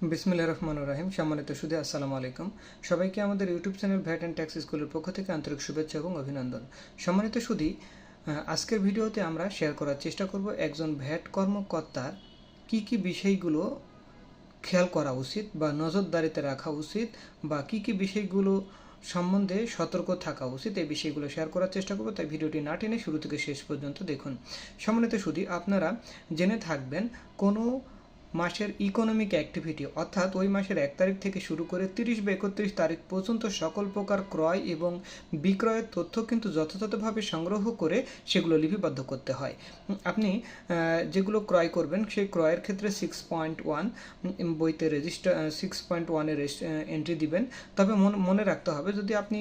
বিসমিল্লা রহমান রাহিম। সম্মানিত সুদী আসসালামু আলাইকুম। সবাইকে আমাদের YouTube channel VAT and tax স্কুলের পক্ষ থেকে আন্তরিক শুভেচ্ছা এবং অভিনন্দন। সম্মানিত সুদী আজকের ভিডিওতে আমরা শেয়ার করার চেষ্টা করব একজন ভ্যাট কর্মকর্তার কি কি বিষয়গুলো খেয়াল করা উচিত বা নজরদারিতে রাখা উচিত বা কি কি বিষয়গুলো সম্বন্ধে সতর্ক থাকা উচিত এই বিষয়গুলো শেয়ার করার চেষ্টা করব। তাই ভিডিওটি না টেনে শুরু থেকে শেষ পর্যন্ত দেখুন। সম্মানিত সুদী আপনারা জেনে থাকবেন কোনো মাসের ইকোনমিক অ্যাক্টিভিটি অর্থাৎ ওই মাসের এক তারিখ থেকে শুরু করে তিরিশ বা একত্রিশ তারিখ পর্যন্ত সকল প্রকার ক্রয় এবং বিক্রয়ের তথ্য কিন্তু যথাযথভাবে সংগ্রহ করে সেগুলো লিপিবদ্ধ করতে হয়। আপনি যেগুলো ক্রয় করবেন, সেই ক্রয়ের ক্ষেত্রে সিক্স পয়েন্ট ওয়ান বইতে রেজিস্টার সিক্স পয়েন্ট ওয়ানের এন্ট্রি দিবেন। তবে মনে রাখতে হবে, যদি আপনি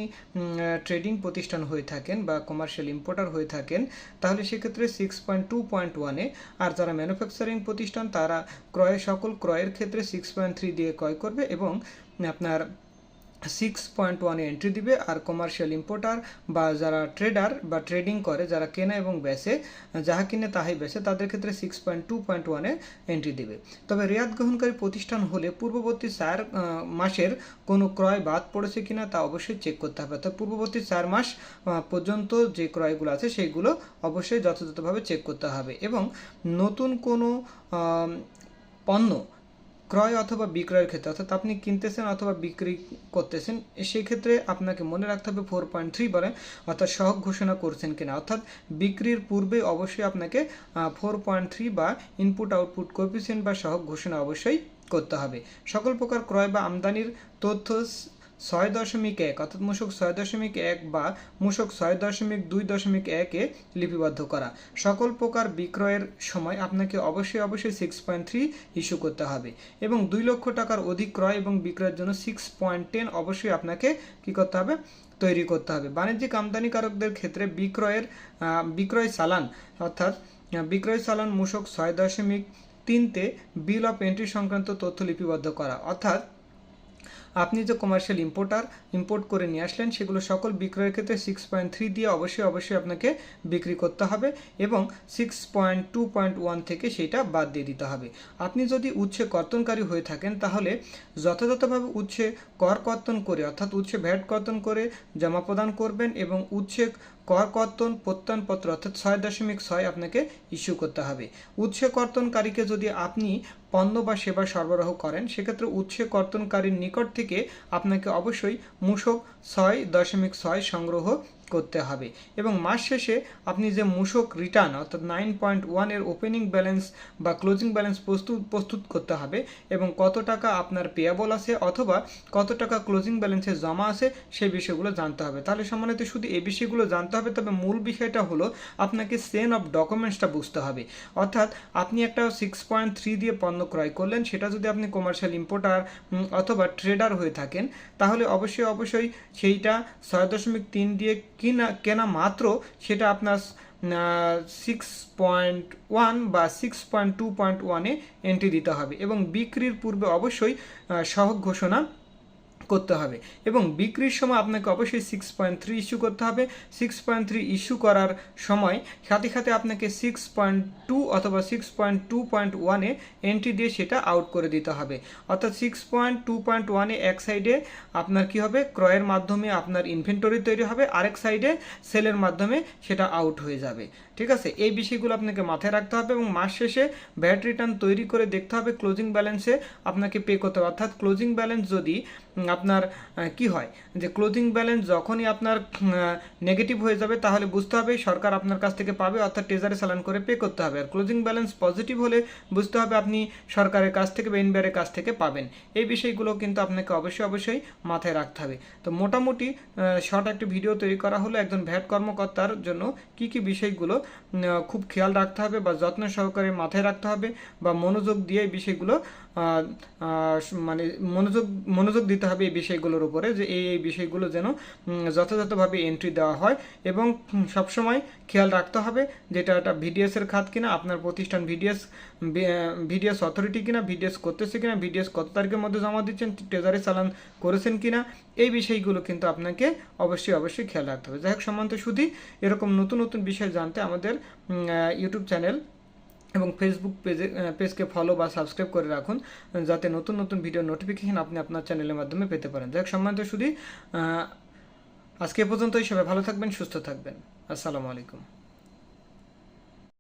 ট্রেডিং প্রতিষ্ঠান হয়ে থাকেন বা কমার্শিয়াল ইম্পোর্টার হয়ে থাকেন, তাহলে সেক্ষেত্রে সিক্স পয়েন্ট টু পয়েন্ট ওয়ানে আর যারা ম্যানুফ্যাকচারিং প্রতিষ্ঠান, তারা ক্রয় সকল ক্রয়ের ক্ষেত্রে সিক্স পয়েন্ট থ্রি দিয়ে ক্রয় করবে এবং আপনার সিক্স পয়েন্ট ওয়ানে এন্ট্রি দিবে। আর কমার্শিয়াল ইম্পোর্টার বা যারা ট্রেডার বা ট্রেডিং করে, যারা কেনা এবং বেচে, যাহা কিনে তাহাই বেচে, তাদের ক্ষেত্রে সিক্স পয়েন্ট টু পয়েন্ট ওয়ানে এন্ট্রি দিবে। তবে রেয়াত গ্রহণকারী প্রতিষ্ঠান হলে পূর্ববর্তী চার মাসের কোনো ক্রয় বাদ পড়েছে কিনা তা অবশ্যই চেক করতে হবে। অর্থাৎ পূর্ববর্তী চার মাস পর্যন্ত যে ক্রয়গুলো আছে, সেইগুলো অবশ্যই যথাযথভাবে চেক করতে হবে। এবং নতুন কোনো পণ্য, ক্রয় অথবা বিক্রয়ের ক্ষেত্রে, অর্থাৎ আপনি কিনতেছেন অথবা বিক্রি করতেছেন, সেই ক্ষেত্রে আপনাকে মনে রাখতে হবে ফোর পয়েন্ট থ্রি বলে, অর্থাৎ সহক ঘোষণা করছেন কিনা। অর্থাৎ বিক্রির পূর্বে অবশ্যই আপনাকে ফোর পয়েন্ট থ্রি বা ইনপুট আউটপুট কোএফিসিয়েন্ট বা সহক ঘোষণা অবশ্যই করতে হবে। সকল প্রকার ক্রয় বা আমদানির তথ্য ছয় দশমিক এক অর্থাৎ মূসক ছয় দশমিক এক বা মূসক ছয় দশমিক দুই দশমিক একে লিপিবদ্ধ করা। সকল প্রকার বিক্রয়ের সময় আপনাকে অবশ্যই অবশ্যই সিক্স পয়েন্ট থ্রি ইস্যু করতে হবে এবং দুই লক্ষ টাকার অধিক ক্রয় এবং বিক্রয়ের জন্য সিক্স পয়েন্ট টেন অবশ্যই আপনাকে কি করতে হবে? তৈরি করতে হবে। বাণিজ্যিক আমদানিকারকদের ক্ষেত্রে বিক্রয়ের বিক্রয় চালান অর্থাৎ বিক্রয় চালান মূসক ছয় দশমিক তিনতে বিল অফ এন্ট্রি সংক্রান্ত তথ্য লিপিবদ্ধ করা। অর্থাৎ আপনি যে কমার্শিয়াল ইম্পোর্টার ইম্পোর্ট করে নিয়ে আসলেন, সেগুলো সকল বিক্রয়ের ক্ষেত্রে সিক্স পয়েন্ট থ্রি দিয়ে অবশ্যই অবশ্যই আপনাকে বিক্রি করতে হবে এবং six point two point one থেকে সেটা বাদ দিয়ে দিতে হবে। আপনি যদি উচ্ছে কর্তনকারী হয়ে থাকেন, তাহলে যথাযথভাবে উচ্ছে কর কর্তন করে, অর্থাৎ উচ্ছে ভ্যাট কর্তন করে জমা প্রদান করবেন এবং উচ্ছে কর কর্তন প্রত্যয়নপত্র, অর্থাৎ ছয় দশমিক ছয় আপনাকে ইস্যু করতে হবে। উচ্ছে কর্তনকারীকে যদি আপনি পণ্য বা সেবা সরবরাহ করেন, সেক্ষেত্রে উৎসে কর্তনকারীর নিকট থেকে আপনাকে অবশ্যই মূসক ছয় দশমিক ছয় সংগ্রহ করতে হবে। এবং মাস শেষে আপনি যে মূসক রিটার্ন অর্থাৎ নাইন পয়েন্ট ওয়ানের ওপেনিং ব্যালেন্স বা ক্লোজিং ব্যালেন্স প্রস্তুত প্রস্তুত করতে হবে এবং কত টাকা আপনার পেয়াবল আছে অথবা কত টাকা ক্লোজিং ব্যালেন্সে জমা আছে সেই বিষয়গুলো জানতে হবে। তাহলে সম্মানিত, শুধু এই বিষয়গুলো জানতে হবে, তবে মূল বিষয়টা হলো আপনাকে সেন অফ ডকুমেন্টসটা বুঝতে হবে। অর্থাৎ আপনি একটা সিক্স পয়েন্ট থ্রি দিয়ে পণ্য ক্রয় করলেন, সেটা যদি আপনি কমার্শিয়াল ইম্পোর্টার অথবা ট্রেডার হয়ে থাকেন, তাহলে অবশ্যই অবশ্যই সেইটা ছয় দশমিক তিন দিয়ে কিনা, কেনা মাত্র সেটা আপনার সিক্স পয়েন্ট ওয়ান বা সিক্স পয়েন্ট টু পয়েন্ট ওয়ানে এন্ট্রি দিতে হবে এবং বিক্রির পূর্বে অবশ্যই সহ ঘোষণা করতে হবে। এবং বিক্রির সময় আপনাকে অবশ্যই সিক্স পয়েন্ট থ্রি ইস্যু করতে হবে। সিক্স পয়েন্ট থ্রি ইস্যু করার সময় সাথে সাথে আপনাকে সিক্স পয়েন্ট টু অথবা সিক্স পয়েন্ট টু পয়েন্ট ওয়ানে এন্ট্রি দিয়ে সেটা আউট করে দিতে হবে। অর্থাৎ সিক্স পয়েন্ট টু পয়েন্ট ওয়ানে এক সাইডে আপনার কি হবে? ক্রয়ের মাধ্যমে আপনার ইনভেন্টরি তৈরি হবে। আরেক সাইডে সেলের মাধ্যমে সেটা আউট হয়ে যাবে। ঠিক আছে? এই বিষয়গুলো আপনাকে মাথায় রাখতে হবে এবং মাস শেষে ভ্যাট রিটার্ন তৈরি করে দেখতে হবে। ক্লোজিং ব্যালেন্সে আপনাকে পে করতে হবে। অর্থাৎ ক্লোজিং ব্যালেন্স যদি আপনার কি হয়? যে ক্লোজিং ব্যালেন্স যখনই আপনার নেগেটিভ হয়ে যাবে, তাহলে বুঝতে হবে সরকার আপনার কাছ থেকে পাবে, অর্থাৎ ট্রেজারে চালান করে পে করতে হবে। আর ক্লোজিং ব্যালেন্স পজিটিভ হলে বুঝতে হবে আপনি সরকারের কাছ থেকে বা এনবিআরের কাছ থেকে পাবেন। এই বিষয়গুলো কিন্তু আপনাকে অবশ্যই অবশ্যই মাথায় রাখতে হবে। তো মোটামুটি শর্ট একটি ভিডিও তৈরি করা হলো একজন ভ্যাট কর্মকর্তার জন্য কি কি বিষয়গুলো খুব খেয়াল রাখতে হবে বা যত্ন সহকারে মাথায় রাখতে হবে বা মনোযোগ দিয়ে এই বিষয়গুলো মানে মনোযোগ মনোযোগ দিতে হবে এই বিষয়গুলোর উপরে যে এই এই বিষয়গুলো যেন যথাযথভাবে এন্ট্রি দেওয়া হয় এবং সবসময় খেয়াল রাখতে হবে যেটা একটা ভিডিএস এর খাত কিনা, আপনার প্রতিষ্ঠান ভিডিএস ভিডিএস অথরিটি কিনা ভিডিএস করতেছে কিনা ভিডিএস কত তারিখের মধ্যে জমা দিচ্ছেন ট্রেজারি চালান করেছেন কিনা, এই বিষয়গুলো কিন্তু আপনাকে অবশ্যই অবশ্যই খেয়াল রাখতে হবে। যাই হোক সম্বন্ধে শুধু এরকম নতুন নতুন বিষয় জানতে আমাদের ইউটিউব চ্যানেল এবং ফেসবুক পেজে পেজকে ফলো বা সাবস্ক্রাইব করে রাখুন, যাতে নতুন নতুন ভিডিও নোটিফিকেশন আপনি আপনার চ্যানেলের মাধ্যমে পেতে পারেন। যাই হোক, সম্মানিত শুধু আজকে পর্যন্ত সবাই ভালো থাকবেন, সুস্থ থাকবেন। আসসালামু আলাইকুম।